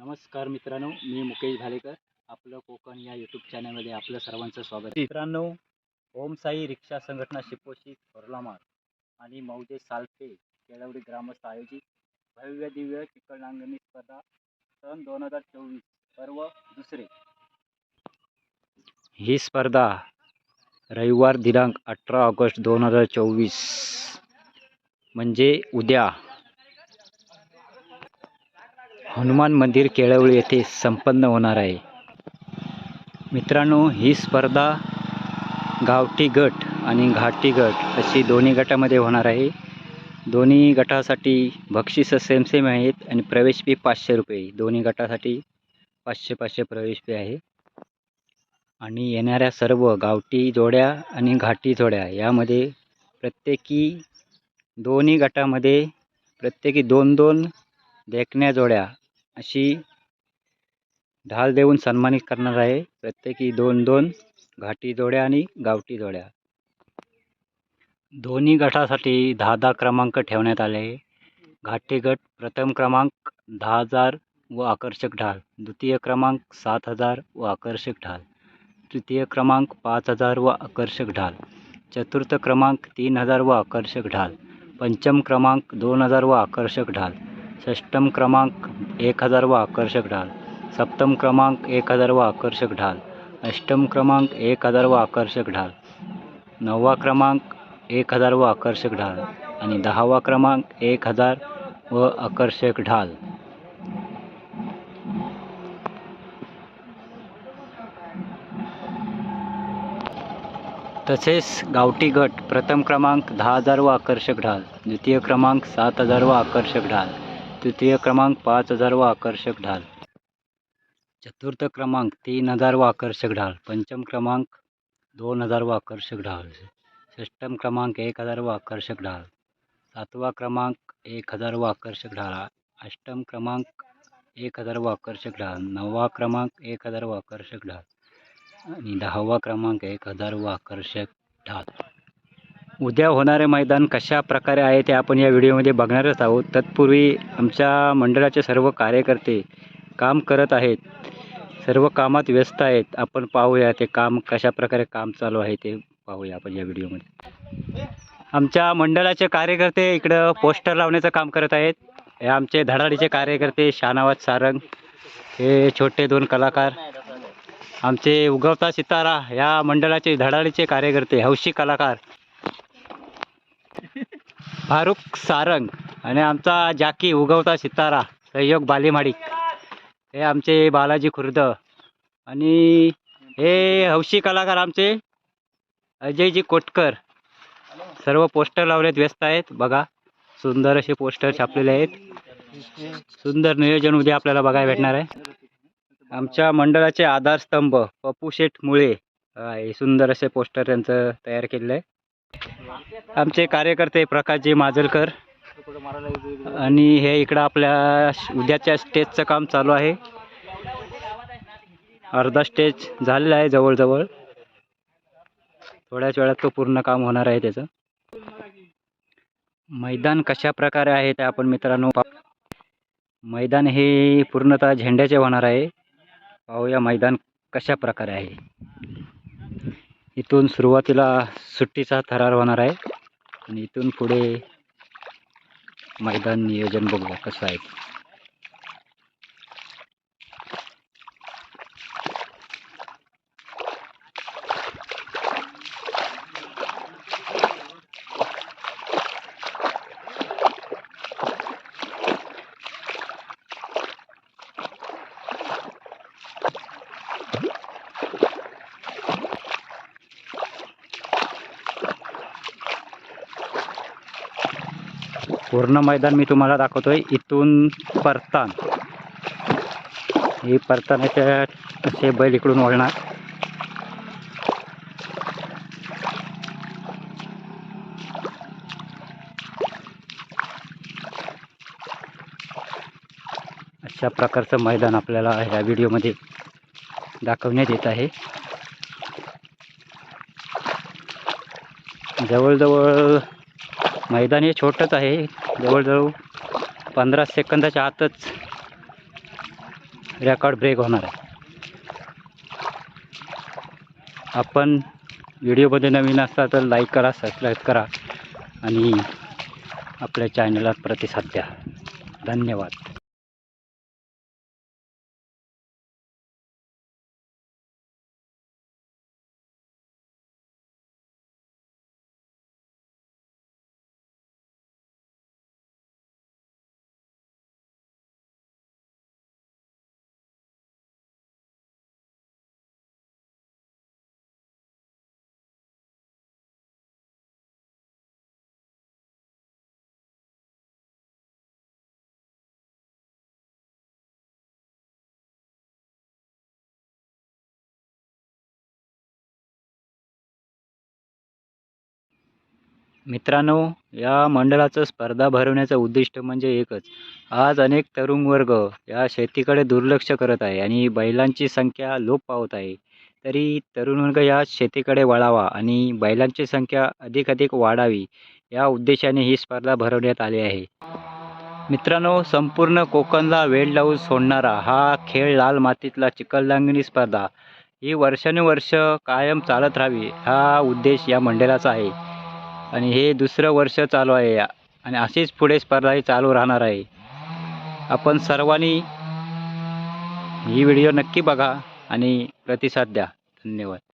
नमस्कार मित्रांनो मी मुकेश भालेकर. आपलं कोकण या यूट्यूब चॅनलमध्ये आपलं सर्वांचं स्वागत मित्रांनो ओम साई रिक्षा संघटना शिपोशी थोरलामार आणि मौजे सालपे केळवडी ग्रामस्थ आयोजित भव्य दिव्य चिकन स्पर्धा सन दोन हजार चोवीस पर्व दुसरे. ही स्पर्धा रविवार दिनांक अठरा ऑगस्ट दोन हजार चोवीस म्हणजे उद्या हनुमान मंदिर केळवळी येथे संपन्न होणार आहे. मित्रांनो ही स्पर्धा गावठी गट आणि घाटी गट अशी दोन्ही गटामध्ये होणार आहे. दोन्ही गटासाठी बक्षिसं सेम सेम आहेत आणि प्रवेश फी पाचशे रुपये. दोन्ही गटासाठी पाचशे पाचशे प्रवेश फी आहे. आणि येणाऱ्या सर्व गावठी जोड्या आणि घाटी जोड्या यामध्ये प्रत्येकी दोन्ही गटामध्ये प्रत्येकी दोन दोन देखण्या जोड्या अशी ढाल देऊन सन्मानित करणार आहे प्रत्येकी दोन दोन घाटी जोड्या आणि गावठी जोड्या. दोन्ही गटासाठी दहा दहा क्रमांक ठेवण्यात आले. घाटी गट प्रथम क्रमांक दहा हजार व आकर्षक ढाल द्वितीय क्रमांक सात हजार व आकर्षक ढाल तृतीय क्रमांक पाच हजार व आकर्षक ढाल चतुर्थ क्रमांक तीन हजार व आकर्षक ढाल पंचम क्रमांक दोन हजार व आकर्षक ढाल षष्टम क्रमांक एक हजार व आकर्षक ढाल. सप्तम क्रमांक एक हजार व आकर्षक ढाल. अष्टम क्रमांक एक हजार व आकर्षक ढाल. नववा क्रमांक एक हजार व आकर्षक ढाल आणि दहावा क्रमांक एक हजार व आकर्षक ढाल. तसेच गावठी गट प्रथम क्रमांक दहा हजार व आकर्षक ढाल. द्वितीय क्रमांक सात हजार व आकर्षक ढाल. तृतीय क्रमांक पाच हजार व आकर्षक ढाल. चतुर्थ क्रमांक तीन हजार व आकर्षक ढाल. पंचम क्रमांक दोन हजार व आकर्षक ढाल. षष्टम क्रमांक एक हजार व आकर्षक ढाल. सातवा क्रमांक एक हजार व आकर्षक ढाल. अष्टम क्रमांक एक हजार व आकर्षक ढाल. नववा क्रमांक एक हजार व आकर्षक ढाल. आणि दहावा क्रमांक एक हजार व आकर्षक ढाल. उद्या होणारे मैदान कशा प्रकारे आहे ते आपण या व्हिडिओमध्ये बघणारच आहोत. तत्पूर्वी आमच्या मंडळाचे सर्व कार्यकर्ते काम करत आहेत. सर्व कामात व्यस्त आहेत. आपण पाहूया ते काम कशा प्रकारे काम चालू आहे ते पाहूया आपण या व्हिडिओमध्ये. आमच्या मंडळाचे कार्यकर्ते इकडं पोस्टर लावण्याचं काम करत आहेत. हे आमचे धडाडीचे कार्यकर्ते शानावाज सारंग हे छोटे दोन कलाकार. आमचे उगवता सितारा या मंडळाचे धडाडीचे कार्यकर्ते हौशी कलाकार. फारुख सारंग आणि आमचा जाकी उगवता सितारा सहयोग बालेमाडिक हे आमचे बालाजी खुर्द. आणि हे हौशी कलाकार आमचे अजयजी कोटकर. सर्व पोस्टर लावलेत व्यस्त आहेत. बघा सुंदर असे पोस्टर छापलेले आहेत. सुंदर नियोजन उद्या आपल्याला बघायला भेटणार आहे. आमच्या मंडळाचे आधारस्तंभ पप्पू शेठ मुळे. हे सुंदर असे पोस्टर त्यांचं तयार केलेलं आहे. आमचे कार्यकर्ते प्रकाशजी माजलकर आणि हे इकडं आपल्या उद्याच्या स्टेजचं काम चालू आहे. अर्धा स्टेज झालेला आहे जवळजवळ. थोड्याच वेळात तो पूर्ण काम होणार आहे त्याचं. मैदान कशा प्रकारे आहे ते आपण मित्रांनो मैदान हे पूर्णतः झेंड्याचे होणार आहे. पाहूया मैदान कशा प्रकारे आहे. इथून सुरुवातीला सुट्टीचा थरार होणार आहे. आणि इथून पुढे मैदान नियोजन बघूया कसं आहे. पूर्ण मैदान मी तुम्हाला दाखवतोय. इथून परतान. हे परतानाच्या असे बैल इकडून वळणार. अशा प्रकारचं मैदान आपल्याला ह्या व्हिडिओमध्ये दाखवण्यात येत आहे. जवळजवळ मैदान हे छोटंच आहे. जवळजवळ पंधरा सेकंदाच्या आतच रेकॉर्ड ब्रेक होणार आहे. आपण व्हिडिओमध्ये नवीन असता तर लाईक करा सबस्क्राईब करा आणि आपल्या चॅनलला प्रतिसाद द्या. धन्यवाद. मित्रांनो या मंडळाचं स्पर्धा भरवण्याचं उद्दिष्ट म्हणजे एकच. आज अनेक तरुण वर्ग या शेतीकडे दुर्लक्ष करत आहे आणि बैलांची संख्या लोप पावत आहे. तरी तरुण वर्ग या शेतीकडे वळावा आणि बैलांची संख्या अधिकाधिक वाढावी या उद्देशाने ही स्पर्धा भरवण्यात आली आहे. मित्रांनो संपूर्ण कोकणला वेळ लावून सोडणारा हा खेळ लाल मातीतला चिखलदांगिणी स्पर्धा. ही वर्षानुवर्ष कायम चालत राहावी हा उद्देश या मंडळाचा आहे. आणि हे दुसरं वर्ष चालू आहे. या आणि अशीच पुढे स्पर्धा ही चालू राहणार आहे. आपण सर्वांनी ही व्हिडिओ नक्की बघा आणि प्रतिसाद द्या. धन्यवाद.